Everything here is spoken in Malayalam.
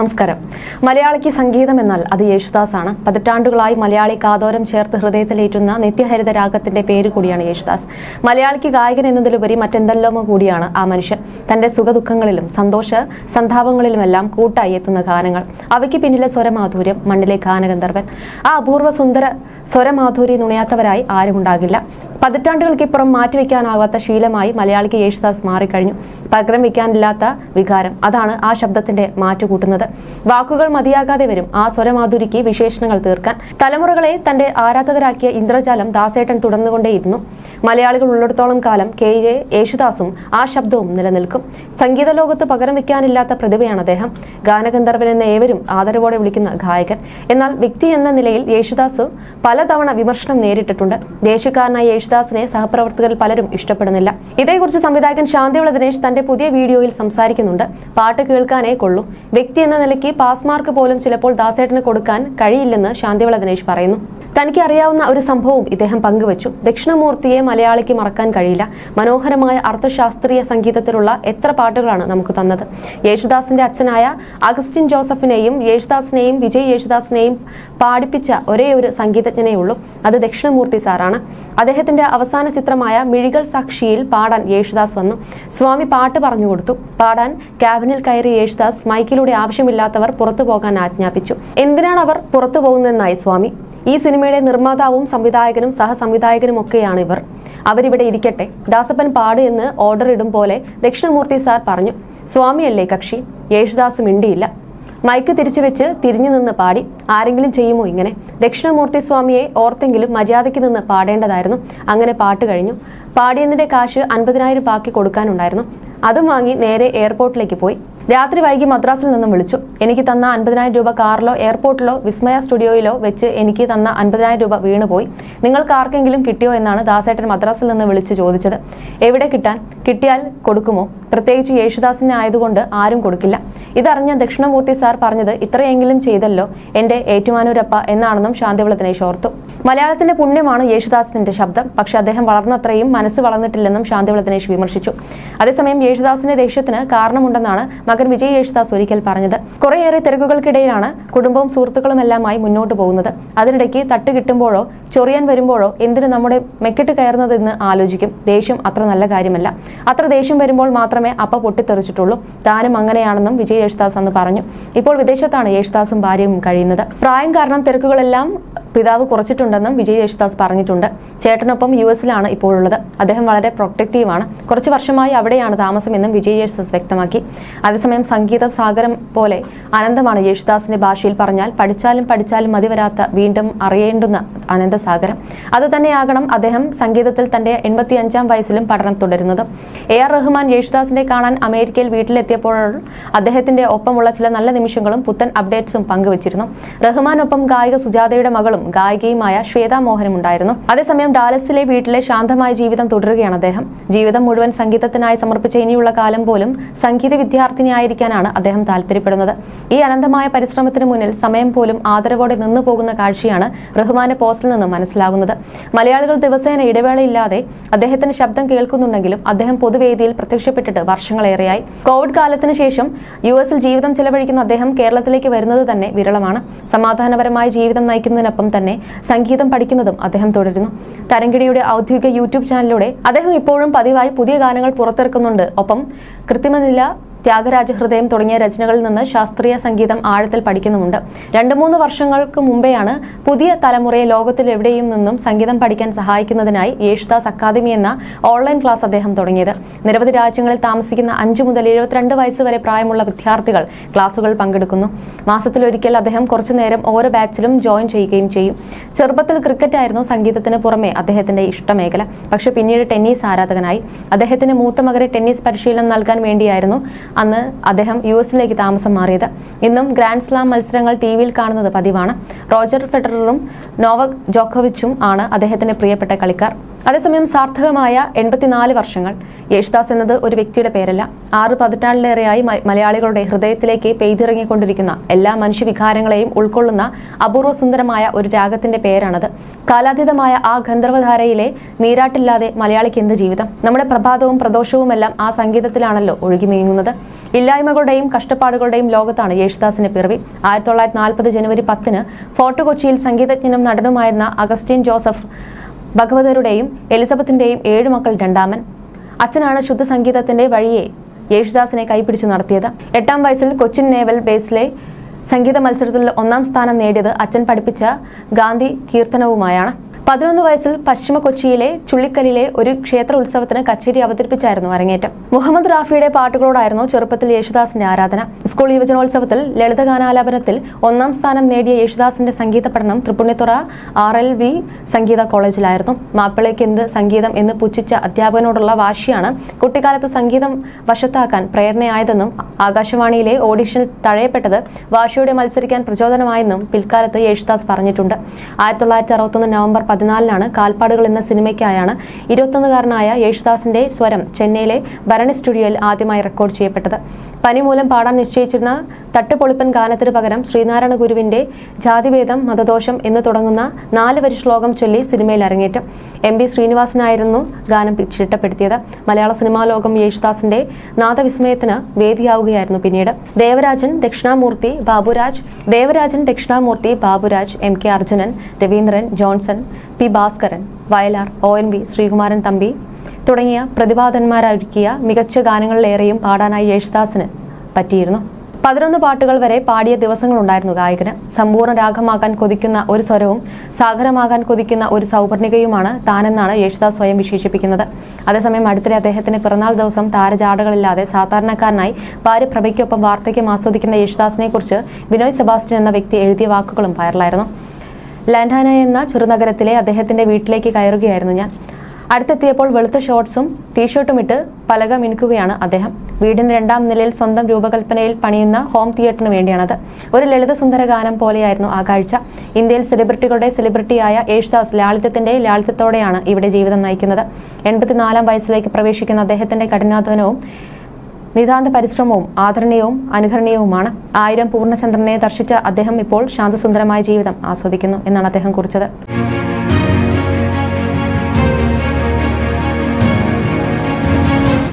നമസ്കാരം. മലയാളിക്ക് സംഗീതം എന്നാൽ അത് യേശുദാസാണ്. പതിറ്റാണ്ടുകളായി മലയാളി കാതോരം ചേർത്ത് ഹൃദയത്തിലേറ്റുന്ന നിത്യഹരിത രാഗത്തിന്റെ പേര് കൂടിയാണ് യേശുദാസ്. മലയാളിക്ക് ഗായകൻ എന്നതിലുപരി മറ്റെന്തെല്ലാമോ കൂടിയാണ് ആ മനുഷ്യൻ. തന്റെ സുഖദുഃഖങ്ങളിലും സന്തോഷ സന്താപങ്ങളിലുമെല്ലാം കൂട്ടായി എത്തുന്ന ഗാനങ്ങൾ. അവയ്ക്ക് പിന്നിലെ സ്വരമാധുര്യം മണ്ണിലെ ഗാനഗന്ധർവൻ. ആ അപൂർവ സുന്ദര സ്വരമാധുരി നുണയാത്തവരായി ആരുമുണ്ടാകില്ല. പതിറ്റാണ്ടുകൾക്കിപ്പുറം മാറ്റിവെക്കാനാവാത്ത ശീലമായി മലയാളിക്ക് യേശുദാസ് മാറിക്കഴിഞ്ഞു. പകരം വയ്ക്കാനില്ലാത്ത വികാരം. അതാണ് ആ ശബ്ദത്തിന്റെ മാറ്റുകൂട്ടുന്നത് വാക്കുകൾ മതിയാകാതെ വരും. ആ സ്വരമാധുരിക്ക് വിശേഷണങ്ങൾ തീർക്കാൻ. തലമുറകളെ തന്റെ ആരാധകരാക്കിയ ഇന്ദ്രജാലം ദാസേട്ടൻ തുടർന്നുകൊണ്ടേയിരുന്നു. മലയാളികൾ ഉള്ളിടത്തോളം കാലം കെ ജെ യേശുദാസും ആ ശബ്ദവും നിലനിൽക്കും. സംഗീത ലോകത്ത് പകരം വെക്കാനില്ലാത്ത പ്രതിഭയാണ് അദ്ദേഹം. ഗാനഗന്ധർവൻ എന്ന ഏവരും ആദരവോടെ വിളിക്കുന്ന ഗായകൻ. എന്നാൽ വ്യക്തി എന്ന നിലയിൽ യേശുദാസ് പലതവണ വിമർശനം നേരിട്ടിട്ടുണ്ട്. ദേശക്കാരനായ യേശുദാസിനെ സഹപ്രവർത്തകരിൽ പലരും ഇഷ്ടപ്പെടുന്നില്ല. ഇതേക്കുറിച്ച് സംവിധായകൻ ശാന്തിയുള്ള ദിനേശ് തന്റെ പുതിയ വീഡിയോയിൽ സംസാരിക്കുന്നുണ്ട്. പാട്ട് കേൾക്കാനേ കൊള്ളൂ. വ്യക്തി എന്ന നിലയ്ക്ക് പാസ് മാർക്ക് പോലും ചിലപ്പോൾ ദാസേട്ടന് കൊടുക്കാൻ കഴിയില്ലെന്ന് ശാന്തിവിള ദിനേശ് പറയുന്നു. തനിക്ക് അറിയാവുന്ന ഒരു സംഭവം ഇദ്ദേഹം പങ്കുവച്ചു. ദക്ഷിണമൂർത്തിയെ മലയാളിക്ക് മറക്കാൻ കഴിയില്ല. മനോഹരമായ അർത്ഥശാസ്ത്രീയ സംഗീതത്തിലുള്ള എത്ര പാട്ടുകളാണ് നമുക്ക് തന്നത്? യേശുദാസിന്റെ അച്ഛനായ അഗസ്റ്റിൻ ജോസഫിനെയും യേശുദാസിനെയും വിജയ് യേശുദാസിനെയും പാടിപ്പിച്ച ഒരേ ഒരു സംഗീതജ്ഞനേ ഉള്ളൂ. അത് ദക്ഷിണമൂർത്തി സാറാണ്. അദ്ദേഹത്തിന്റെ അവസാന ചിത്രമായ മിഴികൾ സാക്ഷിയിൽ പാടാൻ യേശുദാസ് വന്നു. സ്വാമി പാട്ട് പറഞ്ഞു കൊടുത്തു. പാടാൻ ക്യാബിനിൽ കയറി യേശുദാസ് മൈക്കിലൂടെ ആവശ്യമില്ലാത്തവർ പുറത്തു പോകാൻ ആജ്ഞാപിച്ചു. എന്തിനാണ് അവർ പുറത്തു പോകുന്നതെന്നായി സ്വാമി? ഈ സിനിമയുടെ നിർമ്മാതാവും സംവിധായകനും സഹസംവിധായകനും ഒക്കെയാണ് ഇവർ അവരിവിടെ ഇരിക്കട്ടെ. ദാസപ്പൻ പാട് എന്ന് ഓർഡർ ഇടും പോലെ ദക്ഷിണമൂർത്തി സാർ പറഞ്ഞു സ്വാമിയല്ലേ കക്ഷി? യേശുദാസ് മിണ്ടിയില്ല. മൈക്ക് തിരിച്ചു വെച്ച് തിരിഞ്ഞു നിന്ന് പാടി. ആരെങ്കിലും ചെയ്യുമോ ഇങ്ങനെ? ദക്ഷിണമൂർത്തി സ്വാമിയെ ഓർത്തെങ്കിലും മര്യാദയ്ക്ക് നിന്ന് പാടേണ്ടതായിരുന്നു. അങ്ങനെ പാട്ട് കഴിഞ്ഞു. പാടിയതിന്റെ കാശ് അൻപതിനായിരം ബാക്കി കൊടുക്കാനുണ്ടായിരുന്നു. അതും വാങ്ങി നേരെ എയർപോർട്ടിലേക്ക് പോയി. രാത്രി വൈകി മദ്രാസിൽ നിന്നും വിളിച്ചു. എനിക്ക് തന്ന അൻപതിനായിരം രൂപ കാറിലോ എയർപോർട്ടിലോ വിസ്മയ സ്റ്റുഡിയോയിലോ വെച്ച് എനിക്ക് തന്ന അൻപതിനായിരം രൂപ വീണുപോയി. നിങ്ങൾക്ക് ആർക്കെങ്കിലും കിട്ടിയോ എന്നാണ് ദാസേട്ടൻ മദ്രാസിൽ നിന്ന് വിളിച്ച് ചോദിച്ചത്. എവിടെ കിട്ടാൻ? കിട്ടിയാൽ കൊടുക്കുമോ? പ്രത്യേകിച്ച് യേശുദാസിനെ ആയതുകൊണ്ട് ആരും കൊടുക്കില്ല. ഇതറിഞ്ഞ ദക്ഷിണമൂർത്തി സാർ പറഞ്ഞത് ഇത്രയെങ്കിലും ചെയ്തല്ലോ എന്റെ ഏറ്റുമാനൂരപ്പ എന്നാണെന്നും ശാന്തിവിളത്തിനെ ഓർത്തു മലയാളത്തിന്റെ പുണ്യമാണ് യേശുദാസിന്റെ ശബ്ദം. പക്ഷെ അദ്ദേഹം വളർന്നത്രയും മനസ്സ് വളർന്നിട്ടില്ലെന്നും ശാന്തിവിള ദിനേശ് വിമർശിച്ചു. അതേസമയം യേശുദാസിന്റെ ദേഷ്യത്തിന് കാരണമുണ്ടെന്നാണ് മകൻ വിജയ് യേശുദാസ് ഒരിക്കൽ പറഞ്ഞത്. കുറേയേറെ തിരക്കുകൾക്കിടയിലാണ് കുടുംബവും സുഹൃത്തുക്കളുമെല്ലാമായി മുന്നോട്ട് പോകുന്നത്. അതിനിടയ്ക്ക് തട്ട് കിട്ടുമ്പോഴോ ചൊറിയാൻ വരുമ്പോഴോ എന്തിന് നമ്മുടെ മെക്കിട്ട് കയറുന്നതെന്ന് ആലോചിക്കും. ദേഷ്യം അത്ര നല്ല കാര്യമല്ല. അത്ര ദേഷ്യം വരുമ്പോൾ മാത്രമേ അപ്പ പൊട്ടിത്തെറിച്ചിട്ടുള്ളൂ. താനും അങ്ങനെയാണെന്നും വിജയ് യേശുദാസ് അന്ന് പറഞ്ഞു. ഇപ്പോൾ വിദേശത്താണ് യേശുദാസും ഭാര്യയും കഴിയുന്നത്. പ്രായം കാരണം തിരക്കുകളെല്ലാം പിതാവ് കുറച്ചിട്ടുണ്ടെന്നും വിജയ് യേശുദാസ് പറഞ്ഞിട്ടുണ്ട്. ചേട്ടനൊപ്പം യു എസിലാണ് ഇപ്പോഴുള്ളത്. അദ്ദേഹം വളരെ പ്രൊട്ടക്റ്റീവാണ് കുറച്ച് വർഷമായി അവിടെയാണ് താമസമെന്നും വിജയ് യേശുദാസ് വ്യക്തമാക്കി. അതേസമയം സംഗീത സാഗരം പോലെ അനന്തമാണ് യേശുദാസിന്റെ ഭാഷയിൽ പറഞ്ഞാൽ പഠിച്ചാലും പഠിച്ചാലും മതിവരാത്ത വീണ്ടും അറിയേണ്ടുന്ന അനന്തസാഗരം അത് തന്നെയാകണം അദ്ദേഹം സംഗീതത്തിൽ തന്റെ എൺപത്തി അഞ്ചാം വയസ്സിലും പഠനം തുടരുന്നത്. എ ആർ റഹ്മാൻ യേശുദാസിനെ കാണാൻ അമേരിക്കയിൽ വീട്ടിലെത്തിയപ്പോൾ അദ്ദേഹത്തിന്റെ ഒപ്പമുള്ള ചില നല്ല നിമിഷങ്ങളും പുത്തൻ അപ്ഡേറ്റ്സും പങ്കുവച്ചിരുന്നു. റഹ്മാനൊപ്പം ഗായിക സുജാതയുടെ മകളും ഗായികയുമായ ശ്വേതാ മോഹനും ഉണ്ടായിരുന്നു. അതേസമയം ഡാലസിലെ വീട്ടിലെ ശാന്തമായ ജീവിതം തുടരുകയാണ് അദ്ദേഹം. ജീവിതം മുഴുവൻ സംഗീതത്തിനായി സമർപ്പിച്ച ഇനിയുള്ള കാലം പോലും സംഗീത വിദ്യാർത്ഥിനിയായിരിക്കാനാണ് അദ്ദേഹം താല്പര്യപ്പെടുന്നത്. ഈ അനന്തമായ പരിശ്രമത്തിന് മുന്നിൽ സമയം പോലും ആദരവോടെ നിന്നു പോകുന്ന കാഴ്ചയാണ് റഹ്മാന്റെ പോസ്റ്റിൽ നിന്നും മനസ്സിലാകുന്നത്. മലയാളികൾ ദിവസേന ഇടവേളയില്ലാതെ അദ്ദേഹത്തിന് ശബ്ദം കേൾക്കുന്നുണ്ടെങ്കിലും അദ്ദേഹം പൊതുവേദിയിൽ പ്രത്യക്ഷപ്പെട്ടിട്ട് വർഷങ്ങളേറെയായി. കോവിഡ് കാലത്തിന് ശേഷം യു എസിൽ ജീവിതം ചെലവഴിക്കുന്ന അദ്ദേഹം കേരളത്തിലേക്ക് വരുന്നത് തന്നെ വിരളമാണ്. സമാധാനപരമായ ജീവിതം നയിക്കുന്നതിനൊപ്പം തന്നെ സംഗീതം പഠിക്കുന്നതും അദ്ദേഹം തുടരുന്നു. തരങ്കിടിയുടെ ഔദ്യോഗിക യൂട്യൂബ് ചാനലിലൂടെ അദ്ദേഹം ഇപ്പോഴും പതിവായി പുതിയ ഗാനങ്ങൾ പുറത്തിറക്കുന്നുണ്ട്. ഒപ്പം കൃത്രിമനില ത്യാഗരാജ ഹൃദയം തുടങ്ങിയ രചനകളിൽ നിന്ന് ശാസ്ത്രീയ സംഗീതം ആഴത്തിൽ പഠിക്കുന്നുമുണ്ട്. രണ്ട് മൂന്ന് വർഷങ്ങൾക്ക് മുമ്പെയാണ് പുതിയ തലമുറയെ ലോകത്തിൽ എവിടെയും നിന്നും സംഗീതം പഠിക്കാൻ സഹായിക്കുന്നതിനായി യേശുദാസ് അക്കാദമി എന്ന ഓൺലൈൻ ക്ലാസ് അദ്ദേഹം തുടങ്ങിയത്. നിരവധി രാജ്യങ്ങളിൽ താമസിക്കുന്ന അഞ്ചു മുതൽ എഴുപത്തിരണ്ട് വയസ്സ് വരെ പ്രായമുള്ള വിദ്യാർത്ഥികൾ ക്ലാസുകൾ പങ്കെടുക്കുന്നു. മാസത്തിലൊരിക്കൽ അദ്ദേഹം കുറച്ചുനേരം ഓരോ ബാച്ചിലും ജോയിൻ ചെയ്യുകയും ചെയ്യും. ചെറുപ്പത്തിൽ ക്രിക്കറ്റ് ആയിരുന്നു സംഗീതത്തിന് പുറമെ അദ്ദേഹത്തിന്റെ ഇഷ്ടമേഖല. പക്ഷെ പിന്നീട് ടെന്നീസ് ആരാധകനായി. അദ്ദേഹത്തിന് മൂത്ത മകരെ ടെന്നീസ് പരിശീലനം നൽകാൻ വേണ്ടിയായിരുന്നു അന്ന് അദ്ദേഹം യു എസിലേക്ക് താമസം മാറിയത്. ഇന്നും ഗ്രാൻഡ് സ്ലാം മത്സരങ്ങൾ ടി വിയിൽ കാണുന്നത് പതിവാണ്. റോജർ ഫെഡററും നോവക് ജോക്കോവിച്ചും ആണ് അദ്ദേഹത്തിന്റെ പ്രിയപ്പെട്ട കളിക്കാർ. അതേസമയം സാർത്ഥകമായ എൺപത്തിനാല് വർഷങ്ങൾ. യേശുദാസ് എന്നത് ഒരു വ്യക്തിയുടെ പേരല്ല. ആറ് പതിറ്റാണ്ടിലേറെയായി മലയാളികളുടെ ഹൃദയത്തിലേക്ക് പെയ്തിറങ്ങിക്കൊണ്ടിരിക്കുന്ന എല്ലാ മനുഷ്യവികാരങ്ങളെയും ഉൾക്കൊള്ളുന്ന അപൂർവ സുന്ദരമായ ഒരു രാഗത്തിന്റെ പേരാണത്. കാലാതീതമായ ആ ഗന്ധർവധാരയിലെ നീരാട്ടില്ലാതെ മലയാളിക്ക് എന്ത് ജീവിതം? നമ്മുടെ പ്രഭാതവും പ്രദോഷവുമെല്ലാം ആ സംഗീതത്തിലാണല്ലോ ഒഴുകി നീങ്ങുന്നത്. ഇല്ലായ്മകളുടെയും കഷ്ടപ്പാടുകളുടെയും ലോകത്താണ് യേശുദാസിന്റെ പിറവി. ആയിരത്തി തൊള്ളായിരത്തി നാൽപ്പത് ജനുവരി പത്തിന് ഫോർട്ട് കൊച്ചിയിൽ സംഗീതജ്ഞനും നടനുമായിരുന്ന അഗസ്റ്റിൻ ജോസഫ് ഭഗവതരുടെയും എലിസബത്തിന്റെയും ഏഴു മക്കൾ രണ്ടാമൻ. അച്ഛനാണ് ശുദ്ധ സംഗീതത്തിന്റെ വഴിയെ യേശുദാസിനെ കൈപിടിച്ചു നടത്തിയത്. എട്ടാം വയസ്സിൽ കൊച്ചിൻ നേവൽ ബേസിലെ സംഗീത മത്സരത്തിൽ ഒന്നാം സ്ഥാനം നേടിയത് അച്ഛൻ പഠിപ്പിച്ച ഗാന്ധി കീർത്തനവുമായാണ്. പതിനൊന്ന് വയസ്സിൽ പശ്ചിമ കൊച്ചിയിലെ ചുള്ളിക്കലിലെ ഒരു ക്ഷേത്ര ഉത്സവത്തിന് കച്ചേരി അവതരിപ്പിച്ചായിരുന്നു അരങ്ങേറ്റം. മുഹമ്മദ് റാഫിയുടെ പാട്ടുകളോടായിരുന്നു ചെറുപ്പത്തിൽ യേശുദാസിന്റെ ആരാധന. സ്കൂൾ യുവജനോത്സവത്തിൽ ലളിതഗാനാലാപനത്തിൽ ഒന്നാം സ്ഥാനം നേടിയ യേശുദാസിന്റെ സംഗീത പഠനം തൃപ്പുണിത്തുറ ആർ എൽ വി സംഗീത കോളേജിലായിരുന്നു. മാപ്പിളയ്ക്ക് എന്ത് സംഗീതം എന്ന് പുച്ഛിച്ച അധ്യാപകനോടുള്ള വാശിയാണ് കുട്ടിക്കാലത്ത് സംഗീതം വശത്താക്കാൻ പ്രേരണയായതെന്നും ആകാശവാണിയിലെ ഓഡിഷനിൽ തഴയപ്പെട്ടത് വാശിയോടെ മത്സരിക്കാൻ പ്രചോദനമായെന്നും പിൽക്കാലത്ത് യേശുദാസ് പറഞ്ഞിട്ടുണ്ട്. ആയിരത്തി തൊള്ളായിരത്തി അറുപത്തൊന്ന് നവംബർ പതിനാലിനാണ് കാൽപ്പാടുകൾ എന്ന സിനിമയ്ക്കായാണ് ഇരുപത്തൊന്നുകാരനായ യേശുദാസിന്റെ സ്വരം ചെന്നൈയിലെ ഭരണി സ്റ്റുഡിയോയിൽ ആദ്യമായി റെക്കോർഡ് ചെയ്യപ്പെട്ടത്. പനി മൂലം പാടാൻ നിശ്ചയിച്ചിരുന്ന തട്ടുപൊളിപ്പൻ ഗാനത്തിന് പകരം ശ്രീനാരായണ ഗുരുവിന്റെ ജാതിവേദം മതദോഷം എന്ന് തുടങ്ങുന്ന നാല് വരി ശ്ലോകം ചൊല്ലി സിനിമയിൽ അരങ്ങേറ്റം. എം ബി ശ്രീനിവാസനായിരുന്നു ഗാനം ചിട്ടപ്പെടുത്തിയത്. മലയാള സിനിമാ ലോകം യേശുദാസിന്റെ നാദവിസ്മയത്തിന് വേദിയാവുകയായിരുന്നു പിന്നീട്. Devarajan Dakshinamoorthy Baburaj. Devarajan Dakshinamoorthy Baburaj M K Arjunan Raveendran Johnson P Bhaskaran Vayalar O N Sreekumaran Thampi തുടങ്ങിയ പ്രതിഭാതന്മാരൊരുക്കിയ മികച്ച ഗാനങ്ങളിലേറെയും പാടാനായി യേശുദാസിന് പറ്റിയിരുന്നു. പതിനൊന്ന് പാട്ടുകൾ വരെ പാടിയ ദിവസങ്ങളുണ്ടായിരുന്നു ഗായകന്. സമ്പൂർണ രാഗമാകാൻ കൊതിക്കുന്ന ഒരു സ്വരവും സാഗരമാകാൻ കൊതിക്കുന്ന ഒരു സൗപർണികയുമാണ് താനെന്നാണ് യേശുദാസ് സ്വയം വിശേഷിപ്പിക്കുന്നത്. അതേസമയം അടുത്തിടെ അദ്ദേഹത്തിന്റെ പിറന്നാൾ ദിവസം താരജാടകളില്ലാതെ സാധാരണക്കാരനായി ഭാര്യ പ്രഭയ്ക്കൊപ്പം വാർദ്ധക്യം ആസ്വദിക്കുന്ന യേശുദാസിനെ കുറിച്ച് വിനോയ് സെബാസ്റ്റ്യൻ എന്ന വ്യക്തി എഴുതിയ വാക്കുകളും വൈറലായിരുന്നു ലാൻഡാന എന്ന ചെറുനഗരത്തിലെ അദ്ദേഹത്തിന്റെ വീട്ടിലേക്ക് കയറുകയായിരുന്നു ഞാൻ. അടുത്തെത്തിയപ്പോൾ വെളുത്ത ഷോർട്സും ടീഷർട്ടും ഇട്ട് പലക മിനുക്കുകയാണ് അദ്ദേഹം. വീടിന് രണ്ടാം നിലയിൽ സ്വന്തം രൂപകൽപ്പനയിൽ പണിയുന്ന ഹോം തിയേറ്ററിന് വേണ്ടിയാണത്. ഒരു ലളിത സുന്ദര ഗാനം പോലെയായിരുന്നു ആ കാഴ്ച. ഇന്ത്യയിൽ സെലിബ്രിറ്റികളുടെ സെലിബ്രിറ്റിയായ യേശുദാസ് ലാളിത്യത്തിന്റെ ലാളിത്യത്തോടെയാണ് ഇവിടെ ജീവിതം നയിക്കുന്നത്. എൺപത്തിനാലാം വയസ്സിലേക്ക് പ്രവേശിക്കുന്ന അദ്ദേഹത്തിന്റെ കഠിനാധ്വാനവും നിതാന്ത പരിശ്രമവും ആദരണീയവും അനുകരണീയവുമാണ്. ആയിരം പൂർണചന്ദ്രനെ ദർശിച്ച അദ്ദേഹം ഇപ്പോൾ ശാന്തസുന്ദരമായ ജീവിതം ആസ്വദിക്കുന്നു എന്നാണ് അദ്ദേഹം കുറിച്ചത്.